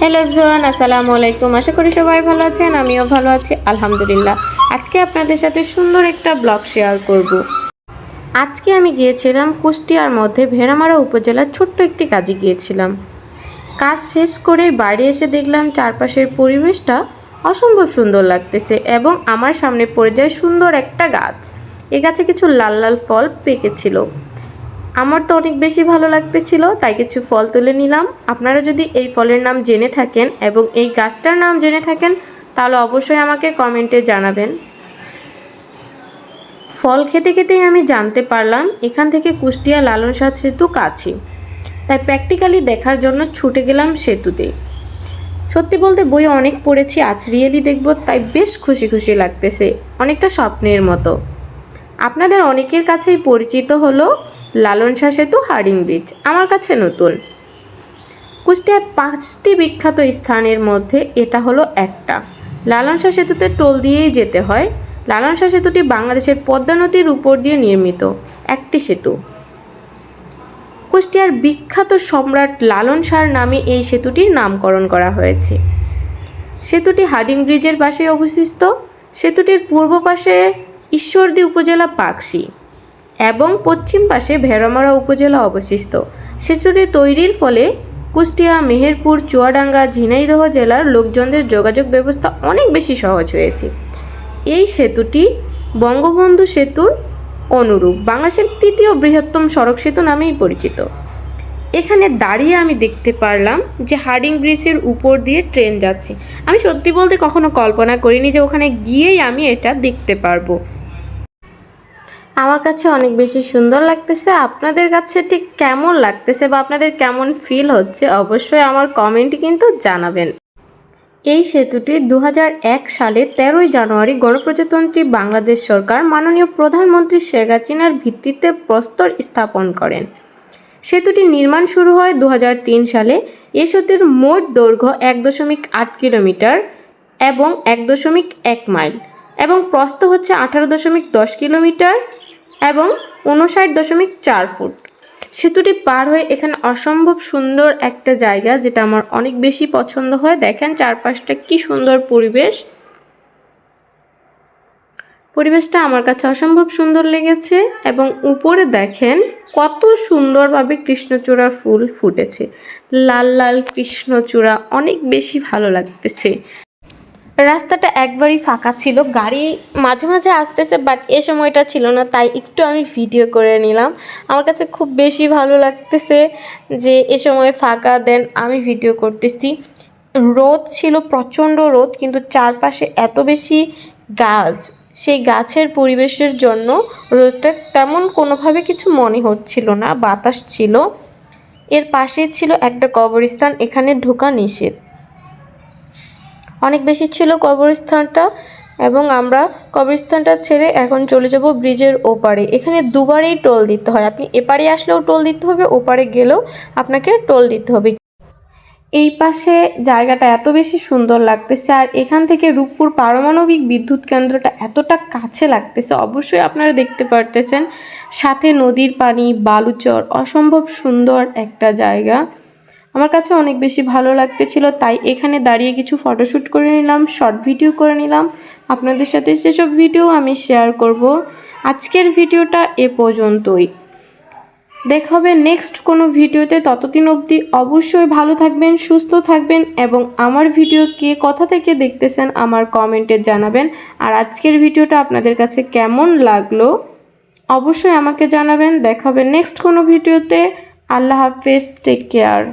Hello everyone আসসালামু আলাইকুম। আশা করি সবাই ভালো আছেন, আমিও ভালো আছি, আলহামদুলিল্লাহ। আজকে আপনাদের সাথে সুন্দর একটা ব্লগ শেয়ার করব। আজকে আমি গিয়েছিলাম কুষ্টিয়ার মধ্যে ভেড়ামারা উপজেলার ছোট্ট একটি কাজে গিয়েছিলাম। কাজ শেষ করে বাড়ি এসে দেখলাম চারপাশের পরিবেশটা অসম্ভব সুন্দর লাগতেছে এবং আমার সামনে পড়ে যায় সুন্দর একটা গাছ। এ গাছে কিছু লাল লাল ফল পেকেছিল। আমার তো অনেক বেশি ভালো লাগতেছিল, তাই কিছু ফল তুলে নিলাম। আপনারা যদি এই ফলের নাম জেনে থাকেন এবং এই গাছটার নাম জেনে থাকেন, তাহলে অবশ্যই আমাকে কমেন্টে জানাবেন। ফল খেতে খেতেই আমি জানতে পারলাম, এখান থেকে কুষ্টিয়া লালন সাদ সেতু কাছে। তাই প্র্যাকটিক্যালি দেখার জন্য ছুটে গেলাম সেতুতে। সত্যি বলতে বই অনেক পড়েছি, আজ রিয়েলি দেখব, তাই বেশ খুশি খুশি লাগতেছে, অনেকটা স্বপ্নের মতো। আপনাদের অনেকের কাছেই পরিচিত হলো লালন শাহ সেতু হার্ডিং ব্রিজ, আমার কাছে নতুন। কুষ্টিয়ায় পাঁচটি বিখ্যাত স্থানের মধ্যে এটা হলো একটা। লালন শাহ সেতুতে টোল দিয়েই যেতে হয়। লালন শাহ সেতুটি বাংলাদেশের পদ্মা নদীর উপর দিয়ে নির্মিত, একটি সেতু। কুষ্টিয়ার বিখ্যাত সম্রাট লালন শাহর নামে এই সেতুটির নামকরণ করা হয়েছে। সেতুটি হার্ডিং ব্রিজের পাশে অবস্থিত। সেতুটির পূর্ব পাশে ঈশ্বরদী উপজেলা পাকশি। এবং পশ্চিম পাশে ভেড়ামারা উপজেলা অবস্থিত। সেতুটি তৈরির ফলে কুষ্টিয়া, মেহেরপুর, চুয়াডাঙ্গা, ঝিনাইদহ জেলার লোকজনদের যোগাযোগ ব্যবস্থা অনেক বেশি সহজ হয়েছে। এই সেতুটি বঙ্গবন্ধু সেতুর অনুরূপ। বাংলাদেশের তৃতীয় বৃহত্তম সড়ক সেতু নামেই পরিচিত। এখানে দাঁড়িয়ে আমি দেখতে পারলাম যে হার্ডিং ব্রিজের উপর দিয়ে ট্রেন যাচ্ছে। আমি সত্যি বলতে কখনো কল্পনা করিনি যে ওখানে গিয়েই আমি এটা দেখতে পারব। আমার কাছে অনেক বেশি সুন্দর লাগতেছে। আপনাদের কাছে ঠিক কেমন লাগতেছে বা আপনাদের কেমন ফিল হচ্ছে অবশ্যই আমার কমেন্ট কিন্তু জানাবেন। এই সেতুটি দু হাজার এক সালে তেরোই জানুয়ারি গণপ্রজাতন্ত্রী বাংলাদেশ সরকার মাননীয় প্রধানমন্ত্রী শেখ হাসিনার ভিত্তিতে প্রস্তর স্থাপন করেন। সেতুটি নির্মাণ শুরু হয় দু হাজার তিন সালে। এ সেতুর মোট দৈর্ঘ্য এক দশমিক আট কিলোমিটার এবং এক দশমিক এক মাইল এবং প্রস্থ হচ্ছে আঠারো দশমিক দশ কিলোমিটার। এবং উনষাট দশমিক চার ফুট। সেতুটি পার হয়ে এখানে অসম্ভব সুন্দর একটা জায়গা, যেটা আমার অনেক বেশি পছন্দ হয়। দেখেন চারপাশটা কি সুন্দর পরিবেশ। পরিবেশটা আমার কাছে অসম্ভব সুন্দর লেগেছে এবং উপরে দেখেন কত সুন্দরভাবে কৃষ্ণচূড়ার ফুল ফুটেছে। লাল লাল কৃষ্ণচূড়া, অনেক বেশি ভালো লাগতেছে। রাস্তাটা একবারই ফাঁকা ছিল, গাড়ি মাঝে মাঝে আসতেছে বাট এ সময়টা ছিল না, তাই একটু আমি ভিডিও করে নিলাম। আমার কাছে খুব বেশি ভালো লাগতেছে যে এ সময় ফাঁকা দেন আমি ভিডিও করতেছি। রোদ ছিল, প্রচণ্ড রোদ, কিন্তু চারপাশে এত বেশি গাছ। সেই গাছের পরিবেশের জন্য রোদটা তেমন কোনোভাবে কিছু মনে হচ্ছিল না, বাতাস ছিল। এর পাশেই ছিল একটা কবরস্থান, এখানে ঢোকা নিষেধ। অনেক বেশি ছিল কবরস্থানটা এবং আমরা কবরস্থানটা ছেড়ে এখন চলে যাব ব্রিজের ওপারে। এখানে দুবারেই টোল দিতে হয়। আপনি এপারে আসলেও টোল দিতে হবে, ওপারে গেলেও আপনাকে টোল দিতে হবে। এই পাশে জায়গাটা এত বেশি সুন্দর লাগতেছে আর এখান থেকে রূপপুর পারমাণবিক বিদ্যুৎ কেন্দ্রটা এতটা কাছে লাগতেছে, অবশ্যই আপনারা দেখতে পারতেছেন। সাথে নদীর পানি, বালুচর, অসম্ভব সুন্দর একটা জায়গা। আমার কাছে অনেক বেশি ভালো লাগতেছিল, তাই এখানে দাঁড়িয়ে কিছু ফটোশ্যুট করে নিলাম শর্ট ভিডিও করে নিলাম। আপনাদের সাথে সেসব ভিডিও আমি শেয়ার করব। আজকের ভিডিওটা এ পর্যন্তই। দেখা হবে নেক্সট কোনো ভিডিওতে ততদিন অবধি অবশ্যই ভালো থাকবেন, সুস্থ থাকবেন এবং আমার ভিডিও কে কথা থেকে দেখতেছেন আমার কমেন্টে জানাবেন। আর আজকের ভিডিওটা আপনাদের কাছে কেমন লাগল, অবশ্যই আমাকে জানাবেন। দেখা হবে নেক্সট কোনো ভিডিওতে আল্লাহ হাফেজ টেক কেয়ার